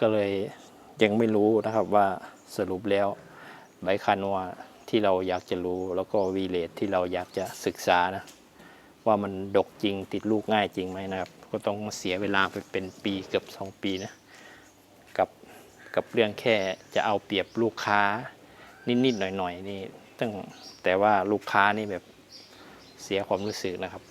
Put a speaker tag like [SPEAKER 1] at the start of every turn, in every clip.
[SPEAKER 1] ก็เลยยังไม่รู้นะครับว่าสรุปแล้วใบคานัวที่เราอยากจะรู้แล้วก็วีเลตที่เราอยากจะศึกษานะว่ามันดกจริงติดลูกง่ายจริงไหมนะครับ ก็ต้องเสียเวลาไปเป็นปีเกือบสองปีนะกับกับเรื่องแค่จะเอาเปรียบลูกค้านิดๆหน่อยๆนี่ตั้งแต่ว่าลูกค้านี่แบบเสียความรู้สึกนะครับ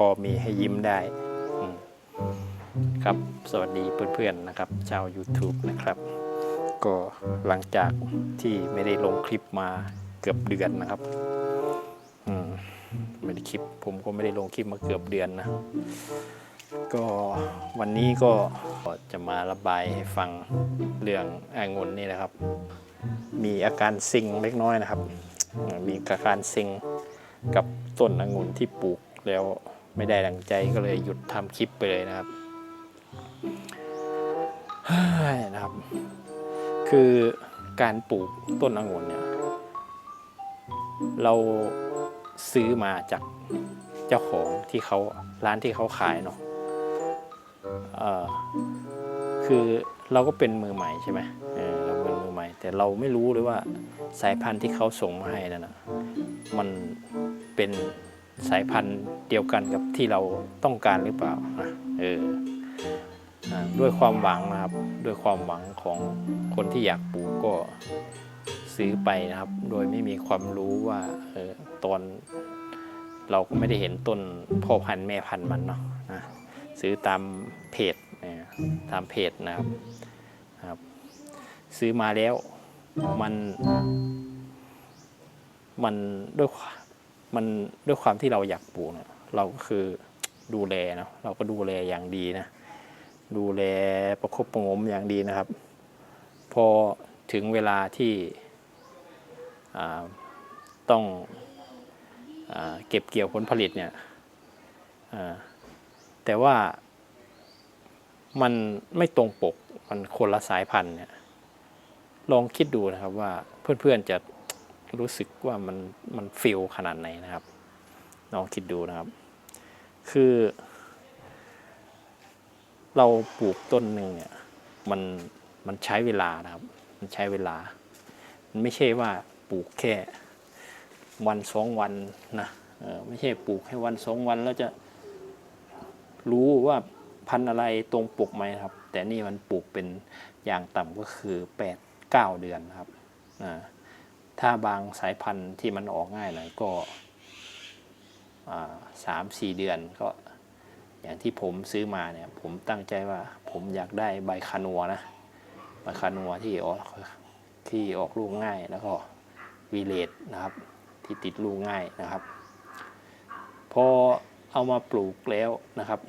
[SPEAKER 1] พอมีให้ยิ้มได้อืมครับสวัสดีเพื่อนๆนะครับ ชาว YouTube นะครับ ก็หลังจากที่ไม่ได้ลงคลิปมาเกือบเดือนนะครับอืมไม่ได้คลิปผมก็ไม่ได้ลงคลิปมาเกือบเดือนนะ ก็วันนี้ก็จะมาระบายให้ฟังเรื่ององุ่นนี่นะครับ มีอาการซิงเล็กน้อยนะครับอืมมีอาการซิงกับต้นองุ่นที่ปลูกแล้ว ไม่ได้ดังใจก็เลยหยุดทำคลิปไปเลยนะครับนะครับ คือการปลูกต้นองุ่นเนี่ย เราซื้อมาจากเจ้าของที่เขาร้านที่เขาขายเนาะอ่อคือเราก็เป็นมือใหม่ใช่ไหมเออเราเป็นมือใหม่ แต่เราไม่รู้เลยว่าสายพันธุ์ที่เขาส่งมาให้นั่นนะมันเป็น สายพันธุ์เดียวกันกับที่เราต้องการหรือเปล่านะเออด้วยความหวังนะครับ ด้วยความหวังของคนที่อยากปลูกก็ซื้อไปนะครับ โดยไม่มีความรู้ว่าเออตอนเราก็ไม่ได้เห็นต้นพ่อพันธุ์แม่พันธุ์มันเนาะนะซื้อตามเพจเออตามเพจนะครับครับ ซื้อมาแล้วมันมันด้วย มันด้วยความที่เราอยากปลูกเนี่ยเราก็คือดูแลเนาะเราก็ดูแลอย่างดีนะดูแลประคบประงมอย่างดีนะครับ พอถึงเวลาที่ต้องอเก็บเกี่ยวผลผลิตเนี่ยแต่ว่ามันไม่ตรงปกมันคนละสายพันธุ์เนี่ยลองคิดดูนะครับว่าเพื่อนๆจะ รู้สึกว่ามันมันฟิลขนาดไหนนะครับลองคิดดูนะครับ คือ เราปลูกต้นหนึ่งเนี่ยมันมันใช้เวลานะครับ มันใช้เวลา มันไม่ใช่ว่าปลูกแค่วันสองวันนะเออไม่ใช่ปลูกแค่วันสองวันแล้วจะรู้ว่าพันธุ์อะไรตรงปลูกไหมครับ แต่นี่มันปลูกเป็นอย่างต่ำก็คือแปดเก้าเดือนครับอ่า ถ้าบางสายพันธุ์ที่มันออกง่ายหน่อยก็สามสี่เดือนก็อย่างที่ผมซื้อมาเนี่ยผมตั้งใจว่าผมอยากได้ใบคานัวนะใบคานัวที่ออกที่ออกลูกง่ายแล้วก็วีเลตนะครับที่ติดลูกง่ายนะครับ พอเอามาปลูกแล้วนะครับ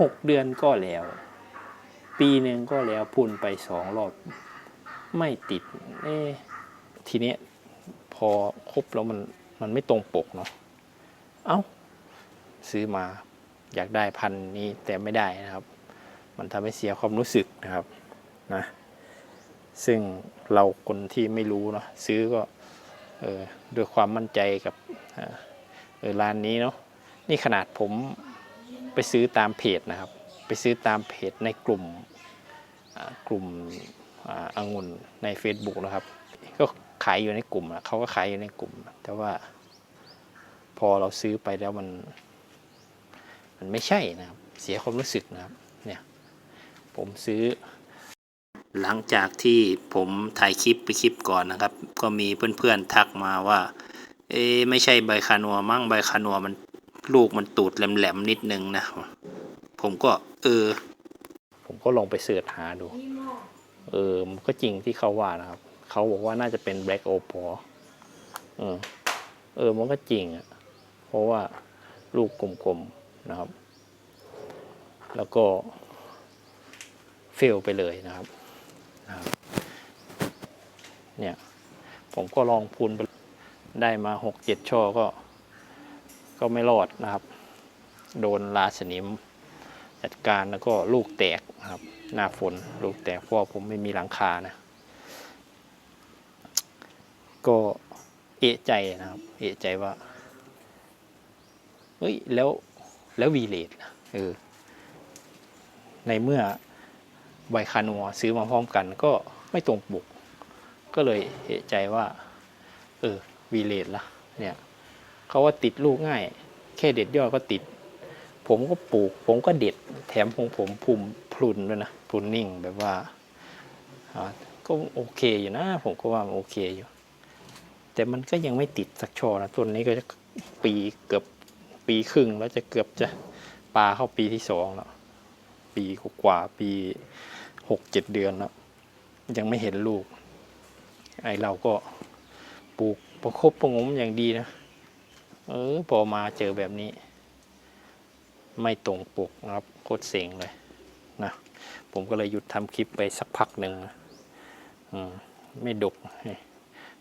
[SPEAKER 1] หกเดือนก็แล้ว ปีหนึ่งก็แล้วพุ่นไปสองรอบไม่ติดเอ๊ ทีเนี้ยพอครบแล้วมันมันไม่ตรงปกเนาะเอ้า ซื้อมาอยากได้พันนี้แต่ไม่ได้นะครับ มันทำให้เสียความรู้สึกนะครับนะซึ่งเราคนที่ไม่รู้เนาะซื้อก็เออด้วยความมั่นใจกับเออร้านนี้เนาะนี่ขนาดผมไปซื้อตามเพจนะครับ ไปซื้อตามเพจในกลุ่มกลุ่มอ่างุ่นใน Facebook นะครับ ขายอยู่ในกลุ่มเขาก็ขายอยู่ในกลุ่ม แต่ว่า พอเราซื้อไปแล้วมัน มันไม่ใช่นะครับ เสียความรู้สึกนะครับ เนี่ย ผมซื้อ หลังจากที่ผมถ่ายคลิปไปคลิปก่อนนะครับ ก็มีเพื่อนๆทักมาว่า เอ๊ไม่ใช่ใบคานัวมั่งใบคานัวมันลูกมันตูดแหลมๆนิดนึงนะ ผมก็ เออ ผมก็ลองไปเสิร์ชหาดู เออ มันก็จริงที่เขาว่านะครับ เขาบอกว่าน่าจะเป็น black o p a เออเออมันก็จริงอะ เพราะว่าลูกกลมๆนะครับ แล้วก็เฟลไปเลยนะครับนะครับ เนี่ย ผมก็ลองพูนไปได้มาหกเจ็ดช่อก็ ก็ไม่รอดนะครับ โดนราสนิมจัดการแล้วก็ลูกแตกนะครับ หน้าฝนลูกแตกเพราะผมไม่มีหลังคานะ ก็เอะใจนะครับ เอะใจว่าเฮ้ยแล้วแล้ววีเลดล่ะเออในเมื่อไบคานัวซื้อมาพร้อมกันก็ไม่ตรงปก ก็เลยเอะใจว่า เออวีเลดละเนี่ยเขาว่าติดลูกง่าย แค่เด็ดยอดก็ติด ผมก็ปลูก ผมก็เด็ด แถมของผมพุ่มพลุนด้วยนะพลุนนิ่งแบบว่าอ่าก็โอเคอยู่นะ ผมก็ว่ามันโอเคอยู่ แต่มันก็ยังไม่ติดสักช่อนะต้นนี้ก็จะปีเกือบปีครึ่งแล้วจะเกือบจะปลาเข้าปีที่สองแล้วปีกว่าปีหกเจ็ดเดือนแล้วยังไม่เห็นลูก ไอเราก็ปลูกประคบประงมอย่างดีนะเออพอมาเจอแบบนี้ ไม่ตรงปกนะครับโคตรเซ็งเลยนะผมก็เลยหยุดทำคลิปไปสักพักหนึ่งนะอืมไม่ดก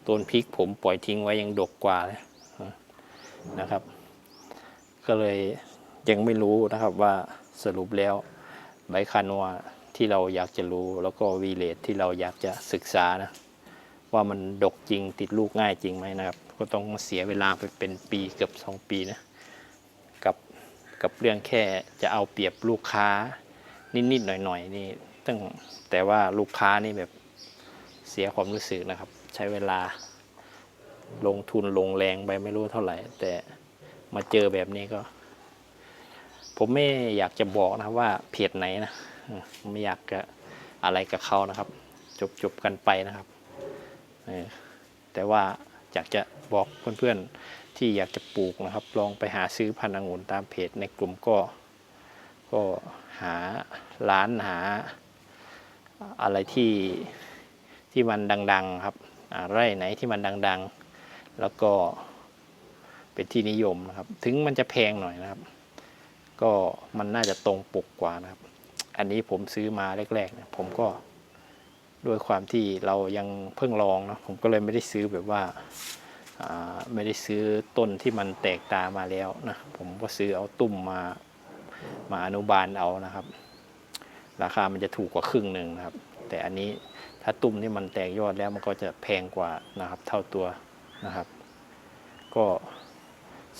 [SPEAKER 1] ต้นพริกผมปล่อยทิ้งไว้ยังดกกว่าเลยนะครับ ก็เลยยังไม่รู้นะครับว่าสรุปแล้วใบคานัวที่เราอยากจะรู้แล้วก็วีเลตที่เราอยากจะศึกษานะ ว่ามันดกจริงติดลูกง่ายจริงไหมนะครับ ก็ต้องเสียเวลาไปเป็นปีเกือบสองปีนะกับกับเรื่องแค่จะเอาเปรียบลูกค้านิดๆหน่อยๆนี่ตั้งแต่ว่าลูกค้านี่แบบเสียความรู้สึกนะครับ ใช้เวลา ลงทุนลงแรงไปไม่รู้เท่าไหร่ แต่มาเจอแบบนี้ก็ ผมไม่อยากจะบอกนะว่าเพจไหนนะไม่อยากจะอะไรกับเขานะครับ จบจบกันไปนะครับแต่ว่าอยากจะบอกเพื่อนๆที่อยากจะปลูกนะครับ ลองไปหาซื้อพันธุ์องุ่นตามเพจในกลุ่มก็ ก็หาร้านหาอะไรที่ที่มันดัง ๆ ครับ ไร่ไหนที่มันดัง ๆ แล้วก็เป็นที่นิยมนะครับ ถึงมันจะแพงหน่อยนะครับ ก็มันน่าจะตรงปกกว่านะครับ อันนี้ผมซื้อมาแรกๆนี่ยผมก็ด้วยความที่เรายังเพิ่งลองนะผมก็เลยไม่ได้ซื้อแบบว่าไม่ได้ซื้อต้นที่มันแตกตามาแล้วนะผมก็ซื้อเอาตุ่มมามาอนุบาลเอานะครับ ราคามันจะถูกกว่าครึ่งหนึ่งนะครับ แต่อันนี้ ถ้าตุ่มที่มันแตกยอดแล้วมันก็จะแพงกว่านะครับ เท่าตัวนะครับ ก็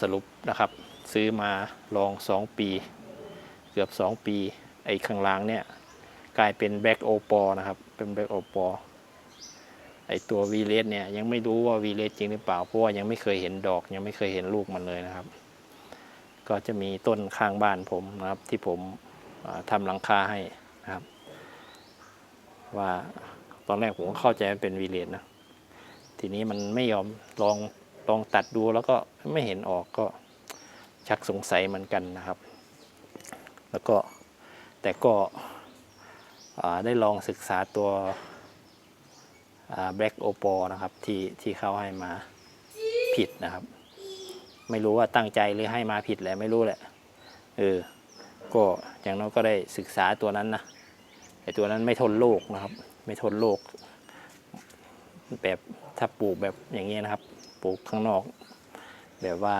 [SPEAKER 1] สรุปนะครับ ซื้อมาลอง 2 ปี เกือบ 2 ปี ไอ้ข้างล่างเนี่ย กลายเป็นแบ็กโอปอนะครับ เป็นแบ็กโอปอไอ้ตัววีเลสเนี่ยยังไม่รู้ว่าวีเลสจริงหรือเปล่าเพราะว่ายังไม่เคยเห็นดอก ยังไม่เคยเห็นลูกมันเลยนะครับ ก็จะมีต้นข้างบ้านผมนะครับ ที่ผมทำหลังคาให้นะครับ ว่า อนแรกผมก็เข้าใจมันเป็นวีเลสนะ ทีนี้มันไม่ยอมลองลองตัดดูแล้วก็ไม่เห็นออกก็ชักสงสัยเหมือนกันนะครับ แล้วก็แต่ก็ได้ลองศึกษาตัวแบล็กโอปอนะครับที่ที่เขาให้มาผิดนะครับ ไม่รู้ว่าตั้งใจหรือให้มาผิดแหละไม่รู้แหละเออก็อย่างน้อยก็ได้ศึกษาตัวนั้นนะไอตัวนั้นไม่ทนโรคนะครับ ไม่ทนโรคแบบถ้าปลูกแบบอย่างนี้ยนะครับ ปลูกข้างนอก แบบว่า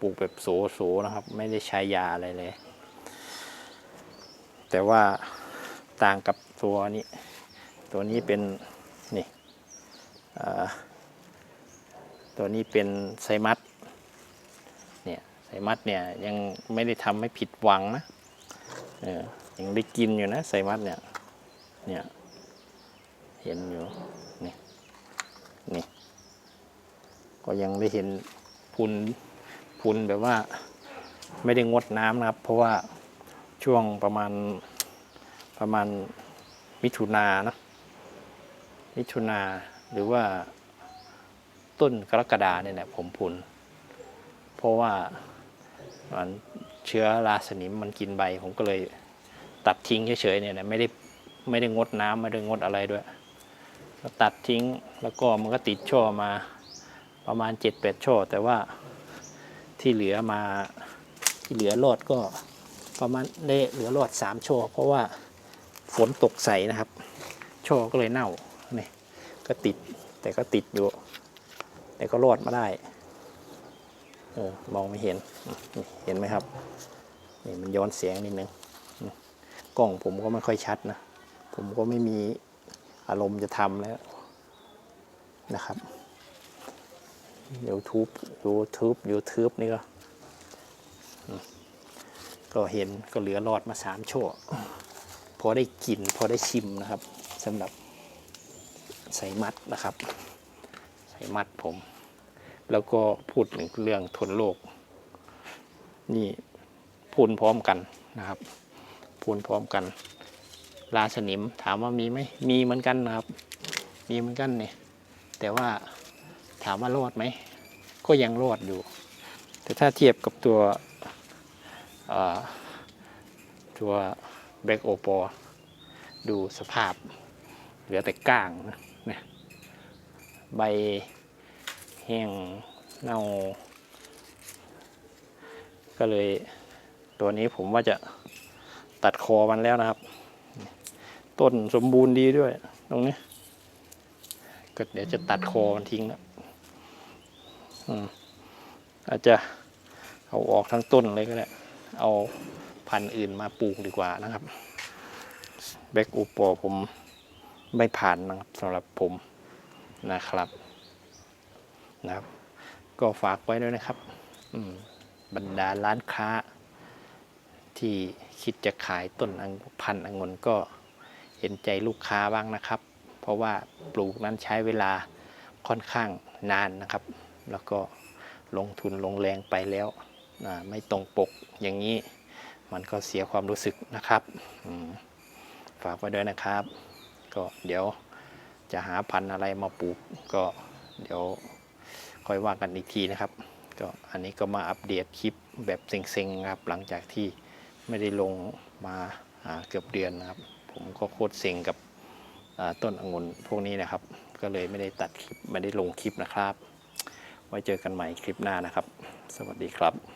[SPEAKER 1] ปลูกแบบโสๆนะครับ ไม่ได้ใช้ยาอะไรเลย แต่ว่าต่างกับตัวนี้ ตัวนี้เป็นนี่ตัวนี้เป็นไซมัสเนี่ยไซมัสเนี่ยยังไม่ได้ทำให้ผิดหวังนะเออยังได้กินอยู่นะไซมัสเนี่ยเนี่ย เห็นอยู่นี่นี่ก็ยังได้เห็นพุนพุนแบบว่าไม่ได้งดน้ำนะครับ เพราะว่าช่วงประมาณประมาณมิถุนานะมิถุนาหรือว่าต้นกรกฎาเนี่ยแหละผมพุน เพราะว่ามันเชื้อราสนิมมันกินใบ ผมก็เลยตัดทิ้งเฉยๆเนี่ยนะไม่ได้ไม่ได้งดน้ำไม่ได้งดอะไรด้วย ก็ตัดทิ้งแล้วก็มันก็ติดช่อมาประมาณเจ็ดแปดช่อ แต่ว่าที่เหลือมาที่เหลือรอดก็ประมาณได้เหลือรอดสามช่อ เพราะว่าฝนตกใส่นะครับ ช่อก็เลยเน่านี่ก็ติดแต่ก็ติดอยู่ แต่ก็รอดมาได้เออมองไม่เห็นเห็นไหมครับนี่มันย้อนเสียงนิดนึงกล้องผมก็ไม่ค่อยชัดนะ ผมก็ไม่มี อารมณ์จะทำแล้วนะครับ YouTube YouTube YouTube นี่ก็ ก็เห็นก็เหลือรอดมาสามชั่วพอได้กินพอได้ชิมนะครับสำหรับใส่มัดนะครับ ใส่มัดผม แล้วก็พูดถึงเรื่องทนโรคนี่พูนพร้อมกันนะครับพูนพร้อมกัน ราสนิมถามว่ามีไหมมีเหมือนกันนะครับ มีเหมือนกันเนี่ยแต่ว่าถามว่ารอดไหม ก็ยังรอดอยู่ แต่ถ้าเทียบกับตัวตัวแบล็กโอปอดูสภาพ เหลือแต่ก้างนะใบแห้งเน่า ก็เลยตัวนี้ผมว่าจะตัดคอมันแล้วนะครับ ต้นสมบูรณ์ดีด้วย ตรงนี้ก็เดี๋ยวจะตัดคอมันทิ้งแล้วอาจจะเอาออกทั้งต้นเลยก็ได้เอาพันธุ์อื่นมาปลูกดีกว่านะครับแบกอูปอผมไม่ผ่านนะครับสำหรับผมนะครับนะครับ ก็ฝากไว้ด้วยนะครับบรรดาร้านค้าที่คิดจะขายต้นพันธุ์องุ่นก็ ห็นใจลูกค้าบ้างนะครับ เพราะว่าปลูกนั้นใช้เวลาค่อนข้างนานนะครับ แล้วก็ลงทุนลงแรงไปแล้วไม่ตรงปกอย่างนี้ มันก็เสียความรู้สึกนะครับฝากไว้ด้วยนะครับ ก็เดี๋ยวจะหาพันธุ์อะไรมาปลูกก็เดี๋ยวค่อยว่ากันอีกทีนะครับ ก็อันนี้ก็มาอัปเดตคลิปแบบเซ็งๆครับ หลังจากที่ไม่ได้ลงมาาเกือบเดือนนะครับ ผมก็โคตรเซ็งกับต้นองุ่นพวกนี้นะครับ ก็เลยไม่ได้ตัดคลิปไม่ได้ลงคลิปนะครับ ไว้เจอกันใหม่คลิปหน้านะครับ สวัสดีครับ